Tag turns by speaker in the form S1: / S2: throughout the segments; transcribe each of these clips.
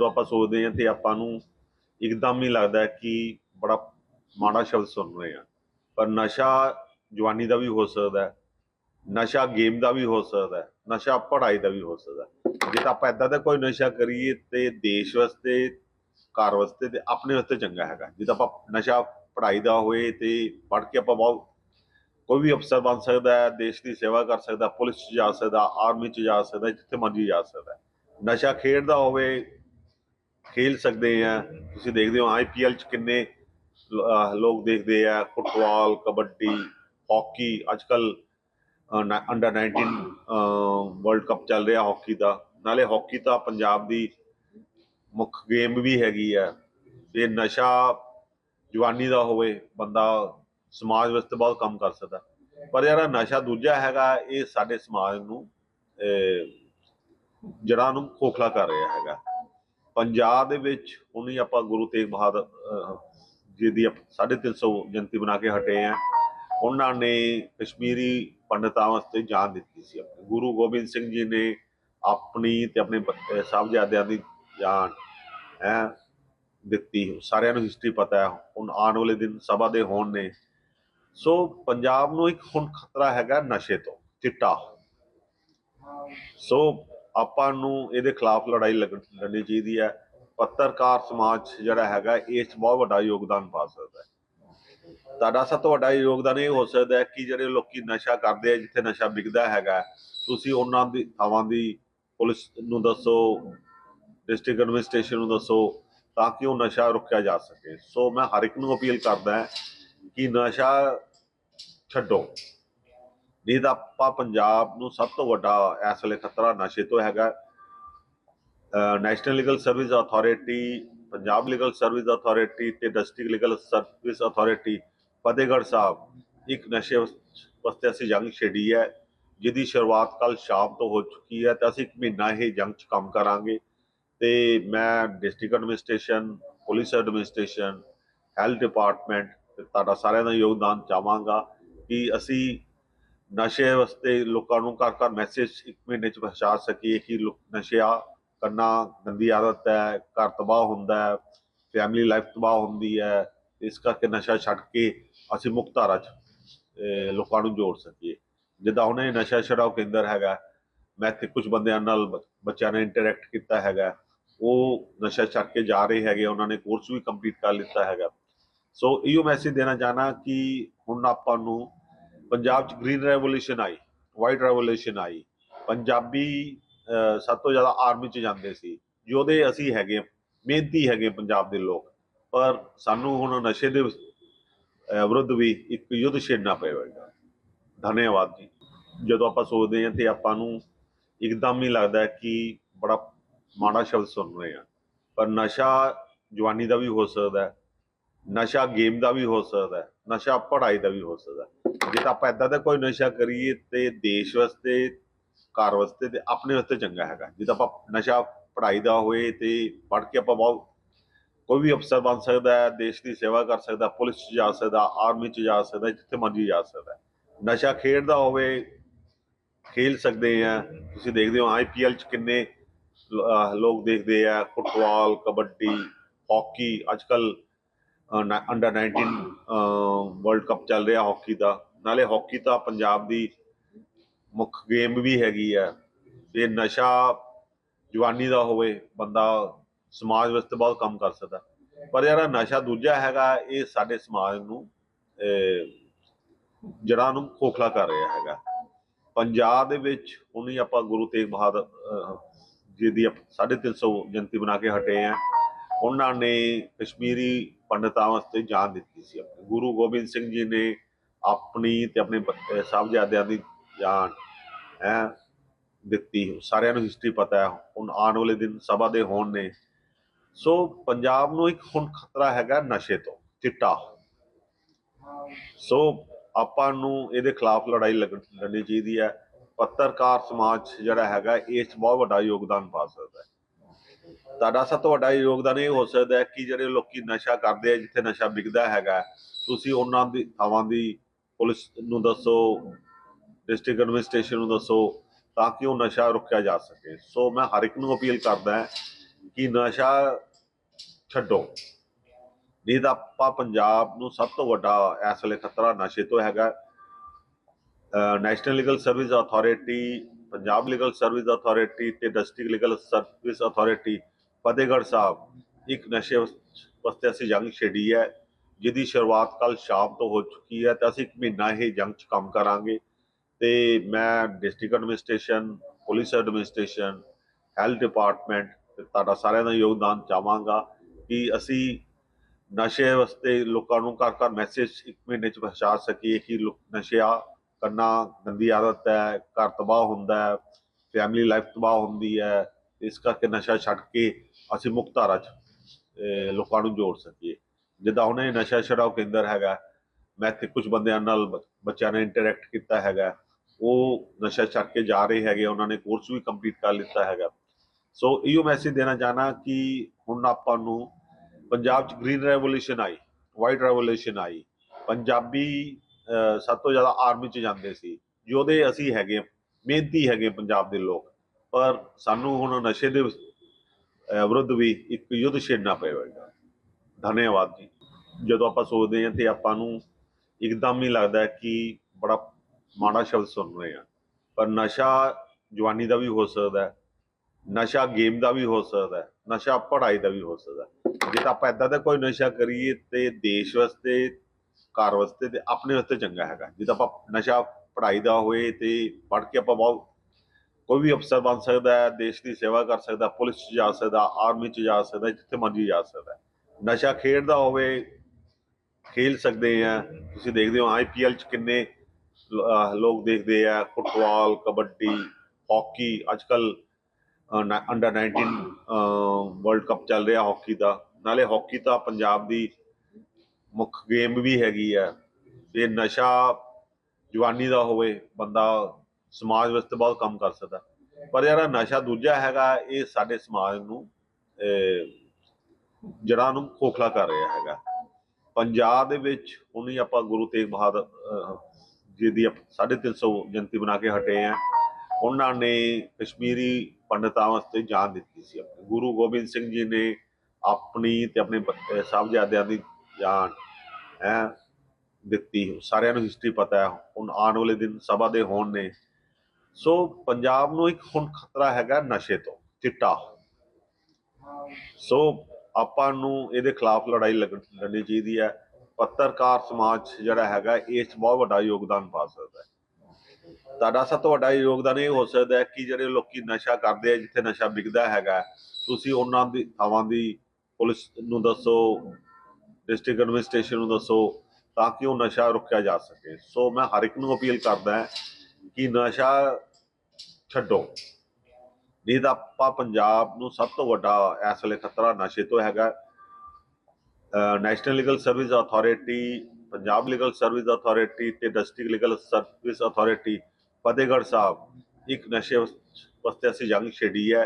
S1: ਜਦੋਂ ਆਪਾਂ ਸੋਚਦੇ ਹਾਂ ਤੇ ਆਪਾਂ ਨੂੰ ਇੱਕਦਮ ਹੀ ਲੱਗਦਾ ਕਿ ਬੜਾ ਮਾੜਾ ਸ਼ਬਦ ਸੁਣ ਰਹੇ ਹਾਂ। ਪਰ ਨਸ਼ਾ ਜਵਾਨੀ ਦਾ ਵੀ ਹੋ ਸਕਦਾ ਹੈ, ਨਸ਼ਾ ਗੇਮ ਦਾ ਵੀ ਹੋ ਸਕਦਾ ਹੈ, ਨਸ਼ਾ ਪੜ੍ਹਾਈ ਦਾ ਵੀ ਹੋ ਸਕਦਾ ਜੇ ਤਾਂ ਆਪਾਂ ਇਦਾਂ ਦਾ ਕੋਈ ਨਸ਼ਾ ਕਰੀਏ ਤੇ ਦੇਸ਼ ਵਾਸਤੇ, ਘਰ ਵਾਸਤੇ ਤੇ ਆਪਣੇ ਵਾਸਤੇ ਚੰਗਾ ਹੈਗਾ। ਜੇ ਤਾਂ ਆਪਾਂ ਨਸ਼ਾ ਪੜ੍ਹਾਈ ਦਾ ਹੋਏ ਤੇ ਪੜ੍ਹ ਕੇ ਆਪਾਂ ਬਹੁਤ ਕੋਈ ਵੀ ਅਫਸਰ ਬਣ ਸਕਦਾ ਹੈ, ਦੇਸ਼ ਦੀ ਸੇਵਾ ਕਰ ਸਕਦਾ ਪੁਲਿਸ 'ਚ ਜਾ ਸਕਦਾ, ਆਰਮੀ 'ਚ ਜਾ ਸਕਦਾ, ਜਿੱਥੇ ਮਰਜ਼ੀ ਜਾ ਸਕਦਾ ਹੈ। ਨਸ਼ਾ ਖੇਡਦਾ ਹੋਵੇ ਖੇਲ ਸਕਦੇ ਆ। ਤੁਸੀਂ ਦੇਖਦੇ ਹੋ ਆਈਪੀਐਲ 'ਚ ਕਿੰਨੇ ਲੋਕ ਦੇਖਦੇ ਆ। ਫੁੱਟਬਾਲ ਕਬੱਡੀ ਹਾਕੀ ਅੱਜਕੱਲ ਅੰਡਰ 19 ਵਰਲਡ ਕੱਪ ਚੱਲ ਰਿਹਾ ਹਾਕੀ ਦਾ। ਨਾਲੇ ਹਾਕੀ ਤਾਂ ਪੰਜਾਬ ਦੀ ਮੁੱਖ ਗੇਮ ਵੀ ਹੈਗੀ ਆ। ਇਹ ਨਸ਼ਾ ਜਵਾਨੀ ਦਾ ਹੋਵੇ ਬੰਦਾ ਸਮਾਜ ਵਾਸਤੇ ਬਹੁਤ ਕੰਮ ਕਰ ਸਕਦਾ। ਪਰ ਯਾਰ ਨਸ਼ਾ ਦੂਜਾ ਹੈਗਾ ਇਹ ਸਾਡੇ ਸਮਾਜ ਨੂੰ ਅਹ, ਜੜ੍ਹਾਂ ਨੂੰ ਖੋਖਲਾ ਕਰ ਰਿਹਾ ਹੈਗਾ। ਪੰਜਾਬ ਦੇ ਵਿੱਚ ਹੁਣੀ ਆਪਾਂ ਗੁਰੂ ਤੇਗ ਬਹਾਦਰ ਅਹ, ਜੀ ਦੀ 350 ਜਯੰਤੀ ਬਣਾ ਕੇ ਹਟੇ ਆ। ਉਹਨਾਂ ਨੇ ਕਸ਼ਮੀਰੀ ਪੰਡਤਾਂ ਵਾਸਤੇ ਜਾਨ ਦਿੱਤੀ ਸੀ ਆਪਣੇ। ਗੁਰੂ ਗੋਬਿੰਦ ਸਿੰਘ ਜੀ ਨੇ ਆਪਣੀ ਤੇ ਆਪਣੇ ਸਾਹਿਬਜ਼ਾਦਿਆਂ ਦੀ ਜਾਨ ਹੈ ਦਿੱਤੀ। ਸਾਰਿਆਂ ਨੂੰ ਹਿਸਟਰੀ ਪਤਾ ਹੈ। ਹੁਣ ਆਉਣ ਵਾਲੇ ਦਿਨ ਸਭਾ ਦੇ ਹੋਣ ਨੇ। ਸੋ ਪੰਜਾਬ ਨੂੰ ਇੱਕ ਹੁਣ ਖਤਰਾ ਹੈਗਾ ਨਸ਼ੇ ਤੋਂ ਚਿੱਟਾ। ਸੋ ਆਪਾਂ ਨੂੰ ਇਹਦੇ ਖਿਲਾਫ ਲੜਾਈ ਲੜ- ਲੜਨੀ ਚਾਹੀਦੀ ਹੈ। ਪੱਤਰਕਾਰ ਸਮਾਜ ਜਿਹੜਾ ਹੈਗਾ ਇਸ 'ਚ ਬਹੁਤ ਵੱਡਾ ਯੋਗਦਾਨ ਪਾ ਸਕਦਾ ਹੈ। ਤੁਹਾਡਾ ਸਭ ਤੋਂ ਵੱਡਾ ਯੋਗਦਾਨ ਇਹ ਹੋ ਸਕਦਾ ਹੈ ਕਿ ਜਿਹੜੇ ਲੋਕੀ ਨਸ਼ਾ ਕਰਦੇ ਆ, ਜਿੱਥੇ ਨਸ਼ਾ ਵਿਕਦਾ ਹੈਗਾ, ਤੁਸੀਂ ਉਹਨਾਂ ਦੀ ਥਾਵਾਂ ਦੀ ਪੁਲਿਸ ਨੂੰ ਦੱਸੋ, ਡਿਸਟ੍ਰਿਕਟ ਐਡਮਿਨਿਸਟ੍ਰੇਸ਼ਨ ਨੂੰ ਦੱਸੋ, ਤਾਂ ਕਿ ਉਹ ਨਸ਼ਾ ਰੁਕਿਆ ਜਾ ਸਕੇ। ਸੋ ਮੈਂ ਹਰ ਇੱਕ ਨੂੰ ਅਪੀਲ ਕਰਦਾ ਕਿ ਨਸ਼ਾ ਛੱਡੋ। ਨਹੀਂ ਤਾਂ ਆਪਾਂ ਪੰਜਾਬ ਨੂੰ ਸਭ ਤੋਂ ਵੱਡਾ ਇਸ ਵੇਲੇ ਖਤਰਾ ਨਸ਼ੇ ਤੋਂ ਹੈਗਾ। National legal service authority Punjab legal service authority ਤੇ district legal service authority Fatehgarh Sahib, ਇੱਕ ਨਸ਼ੇ ਵਾਸਤੇ ਅਸੀਂ ਜੰਗ ਛੇੜੀ ਹੈ, ਜਿਹਦੀ ਸ਼ੁਰੂਆਤ ਕੱਲ ਸ਼ਾਮ ਤੋਂ ਹੋ ਚੁੱਕੀ ਹੈ ਤੇ ਅਸੀਂ ਇੱਕ ਮਹੀਨਾ ਇਹ ਜੰਗ 'ਚ ਕੰਮ ਕਰਾਂਗੇ। ਤੇ ਮੈਂ district administration police administration health department ਤੇ ਤੁਹਾਡਾ ਸਾਰਿਆਂ ਦਾ ਯੋਗਦਾਨ ਚਾਹਾਂਗਾ ਕਿ ਅਸੀਂ ਨਸ਼ੇ ਵਾਸਤੇ ਲੋਕਾਂ ਨੂੰ ਘਰ ਘਰ ਮੈਸੇਜ ਇੱਕ ਮਹੀਨੇ ਚ ਪਹੁੰਚਾ ਸਕੀਏ ਕਿ ਲੋ- ਨਸ਼ਾ ਕਰਨਾ, ਗੰਦੀ ਆਦਤ ਹੈ, ਘਰ ਤਬਾਹ ਹੁੰਦਾ ਹੈ ਫੈਮਿਲੀ ਲਾਈਫ ਤਬਾਹ ਹੁੰਦੀ ਹੈ, ਇਸ ਕਰਕੇ ਨਸ਼ਾ ਛੱਡ ਕੇ ਅਸੀਂ ਮੁਕਤ ਧਾਰਾ ਚ ਲੋਕਾਂ ਨੂੰ ਜੋੜ ਸਕੀਏ। ਜਿੱਦਾਂ ਹੁਣ ਨਸ਼ਾ ਛਡਾਓ ਕੇਂਦਰ ਹੈਗਾ, ਮੈਂ ਇੱਥੇ ਕੁਝ ਬੰਦਿਆਂ ਨਾਲ ਬੱਚਿਆਂ ਨੇ ਇੰਟਰੈਕਟ ਕੀਤਾ ਹੈਗਾ, ਉਹ ਨਸ਼ਾ ਛੱਡ ਕੇ ਜਾ ਰਹੇ ਹੈਗੇ, ਉਹਨਾਂ ਨੇ ਕੋਰਸ ਵੀ ਕੰਪਲੀਟ ਕਰ ਲਿੱਤਾ ਹੈਗਾ। ਸੋ ਇਹੋ ਮੈਸੇਜ ਦੇਣਾ ਚਾਹਨਾ ਕਿ ਹੁਣ ਆਪਾਂ ਨੂੰ ਪੰਜਾਬ ਚ ਗ੍ਰੀਨ ਰੈਵੋਲੂਸ਼ਨ ਆਈ ਵਾਈਟ ਰੈਵੋਲੂਸ਼ਨ ਆਈ, ਪੰਜਾਬੀ ਸਭ ਤੋਂ ਜ਼ਿਆਦਾ ਆਰਮੀ ਚ ਜਾਂਦੇ ਸੀ, ਯੋਧੇ ਅਸੀਂ ਹੈਗੇ ਮਿਹਨਤੀ ਹੈਗੇ ਪੰਜਾਬ ਦੇ ਲੋਕ, ਪਰ ਸਾਨੂੰ ਹੁਣ ਨਸ਼ੇ ਦੇ ਵਿਰੁੱਧ ਵੀ ਇੱਕ ਯੁੱਧ ਛੇੜਨਾ ਪਵੇਗਾ ਧੰਨਵਾਦ ਜੀ। ਜਦੋਂ ਆਪਾਂ ਸੋਚਦੇ ਹਾਂ ਤੇ ਆਪਾਂ ਨੂੰ ਇੱਕਦਮ ਹੀ ਲੱਗਦਾ ਕਿ ਬੜਾ ਮਾੜਾ ਸ਼ਬਦ ਸੁਣ ਰਹੇ ਹਾਂ, ਪਰ ਨਸ਼ਾ ਜਵਾਨੀ ਦਾ ਵੀ ਹੋ ਸਕਦਾ ਹੈ, ਨਸ਼ਾ ਗੇਮ ਦਾ ਵੀ ਹੋ ਸਕਦਾ ਹੈ ਨਸ਼ਾ ਪੜ੍ਹਾਈ ਦਾ ਵੀ ਹੋ ਸਕਦਾ। ਜੇ ਤਾਂ ਆਪਾਂ ਇਦਾਂ ਦਾ ਕੋਈ ਨਸ਼ਾ ਕਰੀਏ ਤੇ ਦੇਸ਼ ਵਾਸਤੇ, ਘਰ ਵਾਸਤੇ ਤੇ ਆਪਣੇ ਵਾਸਤੇ ਚੰਗਾ ਹੈਗਾ। ਜੇ ਤਾਂ ਆਪਾਂ ਨਸ਼ਾ ਪੜ੍ਹਾਈ ਦਾ ਹੋਏ ਤੇ ਪੜ੍ਹ ਕੇ ਆਪਾਂ ਬਹੁਤ ਕੋਈ ਵੀ ਅਫਸਰ ਬਣ ਸਕਦਾ ਹੈ, ਦੇਸ਼ ਦੀ ਸੇਵਾ ਕਰ ਸਕਦਾ ਪੁਲਿਸ 'ਚ ਜਾ ਸਕਦਾ, ਆਰਮੀ 'ਚ ਜਾ ਸਕਦਾ, ਜਿੱਥੇ ਮਰਜ਼ੀ ਜਾ ਸਕਦਾ ਨਸ਼ਾ ਖੇਡਦਾ ਹੋਵੇ, ਖੇਲ ਸਕਦੇ ਆ ਤੁਸੀਂ ਦੇਖਦੇ ਹੋ ਆਈਪੀਐਲ 'ਚ ਕਿੰਨੇ ਲੋਕ ਦੇਖਦੇ ਆ, ਫੁੱਟਬਾਲ, ਕਬੱਡੀ, ਹਾਕੀ ਅੱਜਕੱਲ ਅੰਡਰ 19 ਵਰਲਡ ਕੱਪ ਚੱਲ ਰਿਹਾ ਹਾਕੀ ਦਾ। ਨਾਲੇ ਹਾਕੀ ਤਾਂ ਪੰਜਾਬ ਦੀ ਮੁੱਖ ਗੇਮ ਵੀ ਹੈਗੀ ਆ ਇਹ ਨਸ਼ਾ ਜਵਾਨੀ ਦਾ ਹੋਵੇ ਬੰਦਾ ਸਮਾਜ ਵਾਸਤੇ ਬਹੁਤ ਕੰਮ ਕਰ ਸਕਦਾ। ਪਰ ਯਾਰ ਨਸ਼ਾ ਦੂਜਾ ਹੈਗਾ ਇਹ ਸਾਡੇ ਸਮਾਜ ਨੂੰ ਅਹ, ਜੜ੍ਹਾਂ ਨੂੰ ਖੋਖਲਾ ਕਰ ਰਿਹਾ ਹੈਗਾ। ਪੰਜਾਬ ਦੇ ਵਿੱਚ ਹੁਣੀ ਆਪਾਂ ਗੁਰੂ ਤੇਗ ਬਹਾਦਰ ਜੀ ਦੀ 350 ਜਯੰਤੀ ਬਣਾ ਕੇ ਹਟੇ ਆ। ਉਹਨਾਂ ਨੇ ਕਸ਼ਮੀਰੀ ਪੰਡਤਾਂ ਵਾਸਤੇ ਜਾਨ ਦਿੱਤੀ ਸੀ ਆਪਣੇ। ਗੁਰੂ ਗੋਬਿੰਦ ਸਿੰਘ ਜੀ ਨੇ ਆਪਣੀ ਤੇ ਆਪਣੇ ਸਾਹਿਬਜ਼ਾਦਿਆਂ ਦੀ ਜਾਨ, ਹੈ, ਦਿੱਤੀ। ਸਾਰਿਆਂ ਨੂੰ ਹਿਸਟਰੀ ਪਤਾ ਹੈ। ਹੁਣ ਆਉਣ ਵਾਲੇ ਦਿਨ ਸਭਾ ਦੇ ਹੋਣ ਨੇ। ਸੋ ਪੰਜਾਬ ਨੂੰ ਇੱਕ ਹੁਣ ਖਤਰਾ ਹੈਗਾ ਨਸ਼ੇ ਤੋਂ, ਚਿੱਟਾ। ਸੋ ਆਪਾਂ ਨੂੰ ਇਹਦੇ ਖਿਲਾਫ ਲੜਾਈ ਲੜ- ਲੜਨੀ ਚਾਹੀਦੀ ਹੈ। ਪੱਤਰਕਾਰ ਸਮਾਜ ਜਿਹੜਾ ਹੈਗਾ ਇਸ ਬਹੁਤ ਵੱਡਾ ਯੋਗਦਾਨ ਪਾ ਸਕਦਾ ਹੈ। ਤੁਹਾਡਾ ਸਭ ਤੋਂ ਵੱਡਾ ਯੋਗਦਾਨ ਇਹ ਹੋ ਸਕਦਾ ਹੈ ਕਿ ਜਿਹੜੇ ਲੋਕੀ ਨਸ਼ਾ ਕਰਦੇ ਆ, ਜਿੱਥੇ ਨਸ਼ਾ ਵਿਕਦਾ ਹੈਗਾ ਤੁਸੀਂ ਉਹਨਾਂ ਦੀ ਥਾਵਾਂ ਦੀ ਪੁਲਿਸ ਨੂੰ ਦੱਸੋ, ਡਿਸਟ੍ਰਿਕਟ ਐਡਮਿਨਿਸਟ੍ਰੇਸ਼ਨ ਨੂੰ ਦੱਸੋ, ਤਾਂ ਕਿ ਉਹ ਨਸ਼ਾ ਰੁਕਿਆ ਜਾ ਸਕੇ। ਸੋ ਮੈਂ ਹਰ ਇੱਕ ਨੂੰ ਅਪੀਲ ਕਰਦਾ ਹਾਂ ਕਿ ਨਸ਼ਾ ਛੱਡੋ। ਨਹੀਂ ਤਾਂ ਆਪਾਂ ਪੰਜਾਬ ਨੂੰ ਸਭ ਤੋਂ ਵੱਡਾ ਇਸ ਵੇਲੇ ਖਤਰਾ ਨਸ਼ੇ ਤੋਂ ਹੈਗਾ national legal service authority, Punjab legal service authority ਤੇ district legal service authority Fatehgarh Sahib, ਇੱਕ ਨਸ਼ੇ ਵਾਸਤੇ ਅਸੀਂ ਜੰਗ ਛੇੜੀ ਹੈ, ਜਿਹਦੀ ਸ਼ੁਰੂਆਤ ਕੱਲ ਸ਼ਾਮ ਤੋਂ ਹੋ ਚੁੱਕੀ ਹੈ ਤੇ ਅਸੀਂ ਇੱਕ ਮਹੀਨਾ ਇਹ ਜੰਗ 'ਚ ਕੰਮ ਕਰਾਂਗੇ। ਤੇ ਮੈਂ district administration, police administration, health department ਤੇ ਤੁਹਾਡਾ ਸਾਰਿਆਂ ਦਾ ਯੋਗਦਾਨ ਚਾਹਾਂਗਾ ਕਿ ਅਸੀਂ ਨਸ਼ੇ ਵਾਸਤੇ ਲੋਕਾਂ ਨੂੰ ਘਰ ਘਰ ਮੈਸੇਜ ਇੱਕ ਮਹੀਨੇ 'ਚ ਪਹੁੰਚਾ ਸਕੀਏ ਕਿ ਲੋ- ਨਸ਼ਾ ਕਰਨਾ ਗੰਦੀ ਆਦਤ ਹੈ, ਘਰ ਤਬਾਹ ਹੁੰਦਾ ਹੈ ਫੈਮਿਲੀ ਲਾਈਫ ਤਬਾਹ ਹੁੰਦੀ ਹੈ, ਇਸ ਕਰਕੇ ਨਸ਼ਾ ਛੱਡ ਕੇ ਅਸੀਂ ਮੁਕਤ ਧਾਰਾ 'ਚ ਲੋਕਾਂ ਨੂੰ ਜੋੜ ਸਕੀਏ। ਜਿੱਦਾਂ ਉਹਨੇ ਨਸ਼ਾ ਛਡਾਓ ਕੇਂਦਰ ਹੈਗਾ, ਮੈਂ ਇੱਥੇ ਕੁਝ ਬੰਦਿਆਂ ਨਾਲ ਬੱਚਿਆਂ ਨੇ ਇੰਟਰੈਕਟ ਕੀਤਾ ਹੈਗਾ। ਉਹ ਨਸ਼ਾ ਛੱਡ ਕੇ ਜਾ ਰਹੇ ਹੈਗੇ, ਉਹਨਾਂ ਨੇ ਕੋਰਸ ਵੀ ਕੰਪਲੀਟ ਕਰ ਲਿੱਤਾ ਹੈਗਾ। ਸੋ ਇਹੋ ਮੈਸੇਜ ਦੇਣਾ ਚਾਹਨਾ ਕਿ ਹੁਣ ਆਪਾਂ ਨੂੰ ਪੰਜਾਬ 'ਚ ਗ੍ਰੀਨ ਰੈਵੋਲੂਸ਼ਨ ਆਈ ਵਾਈਟ ਰੈਵੋਲੂਸ਼ਨ ਆਈ। ਪੰਜਾਬੀ ਸਭ ਤੋਂ ਜ਼ਿਆਦਾ ਆਰਮੀ 'ਚ ਜਾਂਦੇ ਸੀ, ਯੋਧੇ ਅਸੀਂ ਹੈਗੇ, ਮਿਹਨਤੀ ਹੈਗੇ ਪੰਜਾਬ ਦੇ ਲੋਕ। ਪਰ ਸਾਨੂੰ ਹੁਣ ਨਸ਼ੇ ਦੇ ਵਿਰੁੱਧ ਵੀ ਇੱਕ ਯੁੱਧ ਛੇੜਨਾ ਪਵੇਗਾ ਧੰਨਵਾਦ ਜੀ। ਜਦੋਂ ਆਪਾਂ ਸੋਚਦੇ ਹਾਂ ਤੇ ਆਪਾਂ ਨੂੰ ਇੱਕਦਮ ਹੀ ਲੱਗਦਾ ਕਿ ਬੜਾ ਮਾੜਾ ਸ਼ਬਦ ਸੁਣ ਰਹੇ ਹਾਂ। ਪਰ ਨਸ਼ਾ ਜਵਾਨੀ ਦਾ ਵੀ ਹੋ ਸਕਦਾ ਹੈ, ਨਸ਼ਾ ਗੇਮ ਦਾ ਵੀ ਹੋ ਸਕਦਾ ਹੈ, ਨਸ਼ਾ ਪੜ੍ਹਾਈ ਦਾ ਵੀ ਹੋ ਸਕਦਾ ਜੇ ਤਾਂ ਆਪਾਂ ਇਦਾਂ ਦਾ ਕੋਈ ਨਸ਼ਾ ਕਰੀਏ ਤੇ ਦੇਸ਼ ਵਾਸਤੇ, ਘਰ ਵਾਸਤੇ ਤੇ ਆਪਣੇ ਵਾਸਤੇ ਚੰਗਾ ਹੈਗਾ। ਜੇ ਤਾਂ ਆਪਾਂ ਨਸ਼ਾ ਪੜ੍ਹਾਈ ਦਾ ਹੋਏ ਤੇ ਪੜ੍ਹ ਕੇ ਆਪਾਂ ਬਹੁਤ ਕੋਈ ਵੀ ਅਫਸਰ ਬਣ ਸਕਦਾ ਹੈ, ਦੇਸ਼ ਦੀ ਸੇਵਾ ਕਰ ਸਕਦਾ ਪੁਲਿਸ 'ਚ ਜਾ ਸਕਦਾ, ਆਰਮੀ 'ਚ ਜਾ ਸਕਦਾ, ਜਿੱਥੇ ਮਰਜ਼ੀ ਜਾ ਸਕਦਾ ਨਸ਼ਾ ਖੇਡਦਾ ਹੋਵੇ, ਖੇਲ ਸਕਦੇ ਆ, ਤੁਸੀਂ ਦੇਖਦੇ ਹੋ ਆਈਪੀਐਲ 'ਚ ਕਿੰਨੇ ਲੋਕ ਦੇਖਦੇ ਆ, ਫੁੱਟਬਾਲ, ਕਬੱਡੀ, ਹਾਕੀ ਅੱਜਕੱਲ ਅੰਡਰ 19 ਵਰਲਡ ਕੱਪ ਚੱਲ ਰਿਹਾ ਹਾਕੀ ਦਾ। ਨਾਲੇ ਹਾਕੀ ਤਾਂ ਪੰਜਾਬ ਦੀ ਮੁੱਖ ਗੇਮ ਵੀ ਹੈਗੀ ਆ। ਇਹ ਨਸ਼ਾ ਜਵਾਨੀ ਦਾ ਹੋਵੇ, ਬੰਦਾ ਸਮਾਜ ਵਾਸਤੇ ਬਹੁਤ ਕੰਮ ਕਰ ਸਕਦਾ। ਪਰ ਯਾਰ ਨਸ਼ਾ ਦੂਜਾ ਹੈਗਾ ਇਹ ਸਾਡੇ ਸਮਾਜ ਨੂੰ ਅਹ, ਜੜ੍ਹਾਂ ਨੂੰ ਖੋਖਲਾ ਕਰ ਰਿਹਾ ਹੈਗਾ। ਪੰਜਾਬ ਦੇ ਵਿੱਚ ਹੁਣੀ ਆਪਾਂ ਗੁਰੂ ਤੇਗ ਬਹਾਦਰ ਜੀ ਦੀ 350 ਜਯੰਤੀ ਬਣਾ ਕੇ ਹਟੇ ਆ। ਉਹਨਾਂ ਨੇ ਕਸ਼ਮੀਰੀ ਪੰਡਤਾਂ ਵਾਸਤੇ ਜਾਨ ਦਿੱਤੀ ਸੀ ਆਪਣੇ। ਗੁਰੂ ਗੋਬਿੰਦ ਸਿੰਘ ਜੀ ਨੇ ਆਪਣੀ ਤੇ ਆਪਣੇ ਸਾਹਿਬਜ਼ਾਦਿਆਂ ਦੀ ਜਾਨ ਹੈ ਦਿੱਤੀ। ਸਾਰਿਆਂ ਨੂੰ ਹਿਸਟਰੀ ਪਤਾ ਹੈ। ਹੁਣ ਆਉਣ ਵਾਲੇ ਦਿਨ ਸਭਾ ਦੇ ਹੋਣ ਨੇ। ਸੋ ਪੰਜਾਬ ਨੂੰ ਇੱਕ ਹੁਣ ਖਤਰਾ ਹੈਗਾ ਨਸ਼ੇ ਤੋਂ, ਚਿੱਟਾ ਸੋ ਆਪਾਂ ਨੂੰ ਇਹਦੇ ਖਿਲਾਫ ਲੜਾਈ ਲੜਨੀ ਚਾਹੀਦੀ ਹੈ। ਪੱਤਰਕਾਰ ਸਮਾਜ ਜਿਹੜਾ ਹੈਗਾ ਇਸ ਬਹੁਤ ਵੱਡਾ ਯੋਗਦਾਨ ਪਾ ਸਕਦਾ ਹੈ। ਤੁਹਾਡਾ ਸਭ ਤੋਂ ਵੱਡਾ ਯੋਗਦਾਨ ਇਹ ਹੋ ਸਕਦਾ ਹੈ ਕਿ ਜਿਹੜੇ ਲੋਕੀ ਨਸ਼ਾ ਕਰਦੇ ਆ, ਜਿੱਥੇ ਨਸ਼ਾ ਵਿਕਦਾ ਹੈਗਾ, ਤੁਸੀਂ ਉਹਨਾਂ ਦੀ ਥਾਵਾਂ ਦੀ ਪੁਲਿਸ ਨੂੰ ਦੱਸੋ, ਡਿਸਟ੍ਰਿਕਟ ਐਡਮਿਨਿਸਟ੍ਰੇਸ਼ਨ ਨੂੰ ਦੱਸੋ, ਤਾਂ ਕਿ ਉਹ ਨਸ਼ਾ ਰੁਕਿਆ ਜਾ ਸਕੇ। ਸੋ ਮੈਂ ਹਰ ਇੱਕ ਨੂੰ ਅਪੀਲ ਕਰਦਾ ਹਾਂ ਕਿ ਨਸ਼ਾ ਛੱਡੋ। ਨਹੀਂ ਤਾਂ ਆਪਾਂ ਪੰਜਾਬ ਨੂੰ ਸਭ ਤੋਂ ਵੱਡਾ ਇਸ ਵੇਲੇ ਖਤਰਾ ਨਸ਼ੇ ਤੋਂ ਹੈਗਾ। National legal service authority Punjab legal service authority ਤੇ district legal service authority Fatehgarh Sahib, ਇੱਕ ਨਸ਼ੇ ਵਾਸਤੇ ਅਸੀਂ ਜੰਗ ਛੇੜੀ ਹੈ,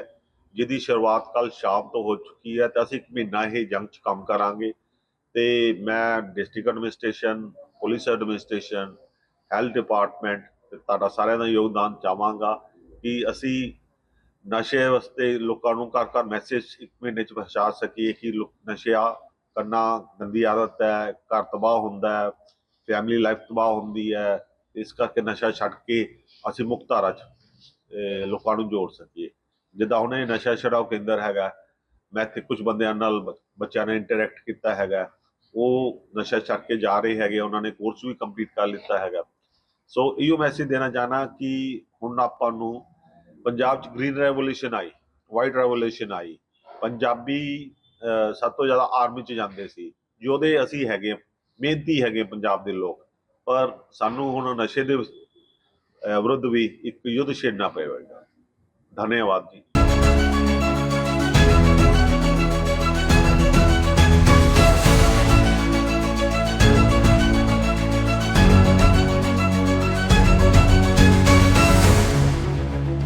S1: ਜਿਹਦੀ ਸ਼ੁਰੂਆਤ ਕੱਲ ਸ਼ਾਮ ਤੋਂ ਹੋ ਚੁੱਕੀ ਹੈ ਤੇ ਅਸੀਂ ਇੱਕ ਮਹੀਨਾ ਇਹ ਜੰਗ 'ਚ ਕੰਮ ਕਰਾਂਗੇ। ਤੇ ਮੈਂ district administration police administration health department ਤੇ ਤੁਹਾਡਾ ਸਾਰਿਆਂ ਦਾ ਯੋਗਦਾਨ ਚਾਹਾਂਗਾ ਕਿ ਅਸੀਂ ਨਸ਼ੇ ਵਾਸਤੇ ਲੋਕਾਂ ਨੂੰ ਘਰ ਘਰ ਮੈਸੇਜ ਇੱਕ ਮਹੀਨੇ 'ਚ ਪਹੁੰਚਾ ਸਕੀਏ ਕਿ ਲੋ- ਨਸ਼ਾ ਕਰਨਾ ਗੰਦੀ ਆਦਤ ਹੈ, ਘਰ ਤਬਾਹ ਹੁੰਦਾ ਹੈ ਫੈਮਿਲੀ ਲਾਈਫ ਤਬਾਹ ਹੁੰਦੀ ਹੈ, ਇਸ ਕਰਕੇ ਨਸ਼ਾ ਛੱਡ ਕੇ ਅਸੀਂ ਮੁਕਤ ਧਾਰਾ 'ਚ ਲੋਕਾਂ ਨੂੰ ਜੋੜ ਸਕੀਏ। ਜਿੱਦਾਂ ਹੁਣ ਇਹ ਨਸ਼ਾ ਛਡਾਓ ਕੇਂਦਰ ਹੈਗਾ, ਮੈਂ ਇੱਥੇ ਕੁਝ ਬੰਦਿਆਂ ਨਾਲ ਬ- ਬੱਚਿਆਂ ਨੇ ਇੰਟਰੈਕਟ ਕੀਤਾ ਹੈਗਾ, ਉਹ ਨਸ਼ਾ ਛੱਡ ਕੇ ਜਾ ਰਹੇ ਹੈਗੇ, ਉਹਨਾਂ ਨੇ ਕੋਰਸ ਵੀ ਕੰਪਲੀਟ ਕਰ ਲਿੱਤਾ ਹੈਗਾ। ਸੋ ਇਹੋ ਮੈਸੇਜ ਦੇਣਾ ਚਾਹਨਾ ਕਿ ਹੁਣ ਆਪਾਂ ਨੂੰ ਪੰਜਾਬ 'ਚ ਗ੍ਰੀਨ ਰੈਵੋਲੂਸ਼ਨ ਆਈ ਵਾਈਟ ਰੈਵੋਲੂਸ਼ਨ ਆਈ। ਪੰਜਾਬੀ ਸਭ ਤੋਂ ਜ਼ਿਆਦਾ ਆਰਮੀ 'ਚ ਜਾਂਦੇ ਸੀ, ਯੋਧੇ ਅਸੀਂ ਹੈਗੇ ਮਿਹਨਤੀ ਹੈਗੇ ਪੰਜਾਬ ਦੇ ਲੋਕ। ਪਰ ਸਾਨੂੰ ਹੁਣ ਨਸ਼ੇ ਦੇ ਵਿਰੁੱਧ ਵੀ ਇੱਕ ਯੁੱਧ ਛੇੜਨਾ ਪਵੇਗਾ ਧੰਨਵਾਦ ਜੀ।